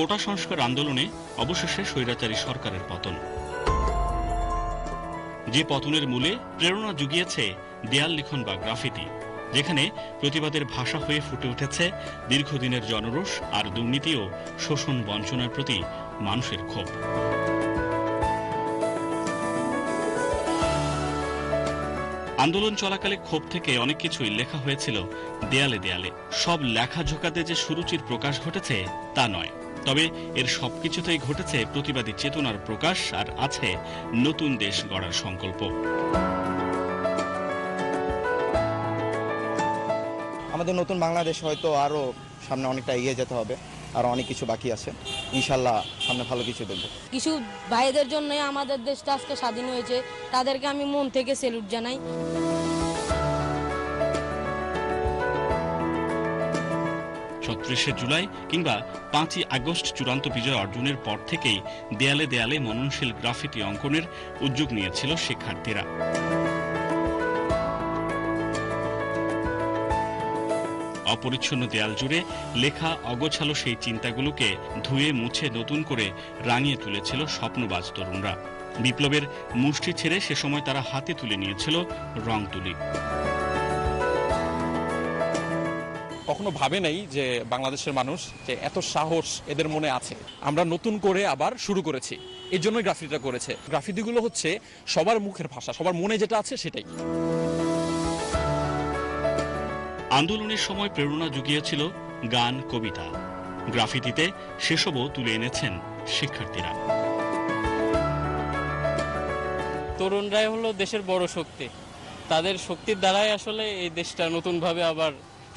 কোটা সংস্কার আন্দোলনে অবশেষে স্বৈরাচারী সরকারের পতন। যে পতনের মূলে প্রেরণা জুগিয়েছে দেয়াল লিখন বা গ্রাফিতি, যেখানে প্রতিবাদের ভাষা হয়ে ফুটে উঠেছে দীর্ঘদিনের জনরোষ আর দুর্নীতি ও শোষণ বঞ্চনার প্রতি মানুষের ক্ষোভ। আন্দোলন চলাকালে ক্ষোভ থেকে অনেক কিছুই লেখা হয়েছিল দেয়ালে দেয়ালে। সব লেখা ঝোকাতে যে সুরুচির প্রকাশ ঘটেছে তা নয়। তবে এর সবকিছুতেই ঘটেছে প্রতিবাদী চেতনার প্রকাশ আর আছে নতুন দেশ গড়ার সংকল্প। আমাদের নতুন বাংলাদেশ হয়তো আরও সামনে অনেকটা এগিয়ে যেতে হবে আর অনেক কিছু বাকি আছে। ইনশাল্লাহ সামনে ভালো কিছু দেখব। কিছু ভাইদের জন্য আমাদের দেশটা আজকে স্বাধীন হয়েছে তাদেরকে আমি মন থেকে সেলুট জানাই। ছত্রিশে জুলাই কিংবা পাঁচই আগস্ট চূড়ান্ত বিজয় অর্জনের পর থেকেই দেয়ালে দেয়ালে মননশীল গ্রাফিতি অঙ্কনের উদ্যোগ নিয়েছিল শিক্ষার্থীরা। অপরিচ্ছন্ন দেয়াল জুড়ে লেখা অগোছালো সেই চিন্তাগুলোকে ধুয়ে মুছে নতুন করে রাঙিয়ে তুলেছিল স্বপ্নবাজ তরুণরা। বিপ্লবের মুষ্টি ছেড়ে সে সময় তারা হাতে তুলে নিয়েছিল রং তুলি। কখনো ভাবে নাই যে বাংলাদেশের মানুষ যে এত সাহস এদের মনে আছে। আমরা নতুন করে আবার শুরু করেছি। এই জন্যই গ্রাফিতিটা করেছে। গ্রাফিতিগুলো হচ্ছে সবার মুখের ভাষা সবার মনে যেটা আছে সেটাই। আন্দোলনের সময় প্রেরণা জুগিয়েছিল গান কবিতা। গ্রাফিতিতে সেসবও তুলে এনেছেন শিক্ষার্থীরা। তরুণরাই হলো দেশের বড় শক্তি। তাদের শক্তির দ্বারাই আসলে এই দেশটা নতুনভাবে আবার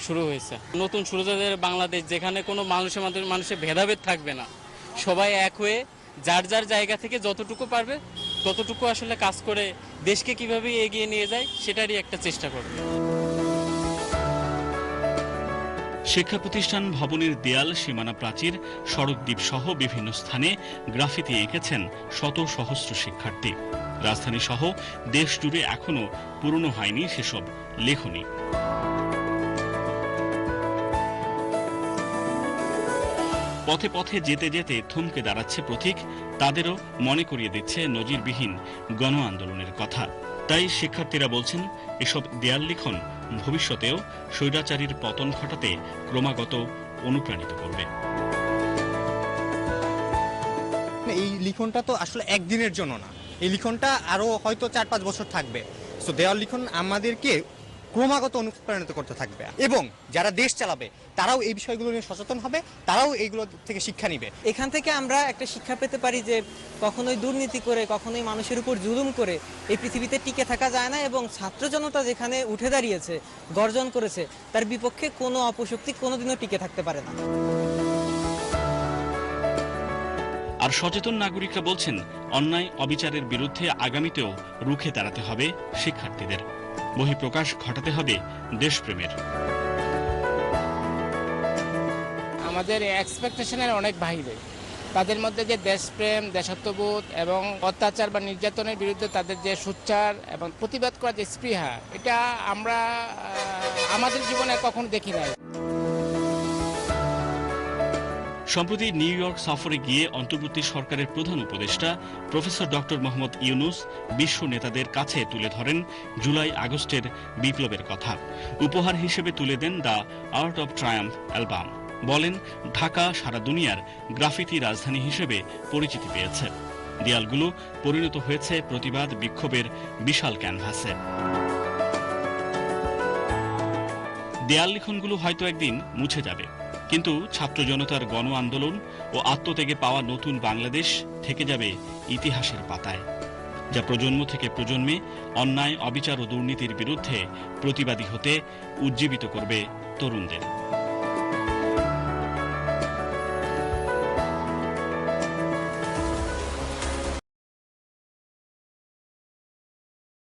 শুরু হয়েছে। নতুন শুরু বাংলাদেশ, যেখানে কোনো মানুষের মধ্যে মানুষের ভেদাভেদ থাকবে না। সবাই এক হয়ে যার যার জায়গা থেকে যতটুকু পারবে, ততটুকু আসলে কাজ করে দেশকে কীভাবে এগিয়ে নিয়ে যায়, সেটারই একটা চেষ্টা করবে। শিক্ষা প্রতিষ্ঠান ভবনের দেয়াল সীমানা প্রাচীর সড়ক দ্বীপ সহ বিভিন্ন স্থানে গ্রাফিতি এঁকেছেন শত সহস্র শিক্ষার্থী। রাজধানী সহ দেশ জুড়ে এখনও পুরনো হয়নি সেসব লেখনী। পথে পথে যেতে যেতে থমকে দাঁড়াচ্ছে প্রতীক, তাদেরও মনে করিয়ে দিচ্ছে নজিরবিহীন গণ আন্দোলনের কথা। তাই শিক্ষার্থীরা বলছেন, এসব দেয়াল লিখন ভবিষ্যতেও স্বৈরাচারীর পতন ঘটাতে ক্রমাগত অনুপ্রাণিত করবে। এই লিখনটা তো আসলে একদিনের জন্য না। এই লিখনটা আরও হয়তো চার পাঁচ বছর থাকবে। সো দেওয়াল লিখন আমাদেরকে ক্রমাগত অনুপ্রাণিত করতে থাকবে। এবং যারা দেশ চালাবে তারাও এই বিষয়গুলো নিয়ে সচেতন হবে তারাও এইগুলো থেকে শিক্ষা নিবে। এখান থেকে আমরা একটা শিক্ষা পেতে পারি যে কখনোই দুর্নীতি করে কখনোই মানুষের উপর জুলুম করে এই পৃথিবীতে টিকে থাকা যায় না এবং ছাত্র জনতা যেখানে উঠে দাঁড়িয়েছে গর্জন করেছে তার বিপক্ষে কোনো অপশক্তি কোনোদিনও টিকে থাকতে পারে না। আর সচেতন নাগরিকরা বলছেন অন্যায় অবিচারের বিরুদ্ধে আগামীতেও রুখে দাঁড়াতে হবে শিক্ষার্থীদের। বহিঃপ্রকাশ ঘটাতে হবে দেশপ্রেমের। আমাদের এক্সপেকটেশনের অনেক বাহিরে। তাদের মধ্যে যে দেশপ্রেম, দেশাত্মবোধ এবং অত্যাচার বা নির্যাতনের বিরুদ্ধে তাদের যে সোচ্চার এবং প্রতিবাদ করার যে স্পৃহা, এটা আমরা আমাদের জীবনে কখনো দেখি নাই। সম্প্রতি নিউ ইয়র্ক সফরে গিয়ে অন্তর্বর্তী সরকারের প্রধান উপদেষ্টা, প্রফেসর ডক্টর মোহাম্মদ ইউনুস বিশ্ব নেতাদের কাছে তুলে ধরেন জুলাই আগস্টের বিপ্লবের কথা। উপহার হিসেবে তুলে দেন the art of triumph album. বলেন, ঢাকা সারা দুনিয়ার গ্রাফিতি রাজধানী হিসেবে পরিচিতি পেয়েছে। দেয়ালগুলো পরিণত হয়েছে প্রতিবাদ বিক্ষোভের বিশাল ক্যানভাসে। দেয়াল লিখনগুলো হয়তো একদিন মুছে যাবে। কিন্তু ছাত্র জনতার গণ আন্দোলন ও আত্মত্যাগে পাওয়া নতুন বাংলাদেশ থেকে যাবে ইতিহাসের পাতায়, যা প্রজন্ম থেকে প্রজন্মে অন্যায়, অবিচার ও দুর্নীতির বিরুদ্ধে প্রতিবাদী হতে উজ্জীবিত করবে তরুণদের।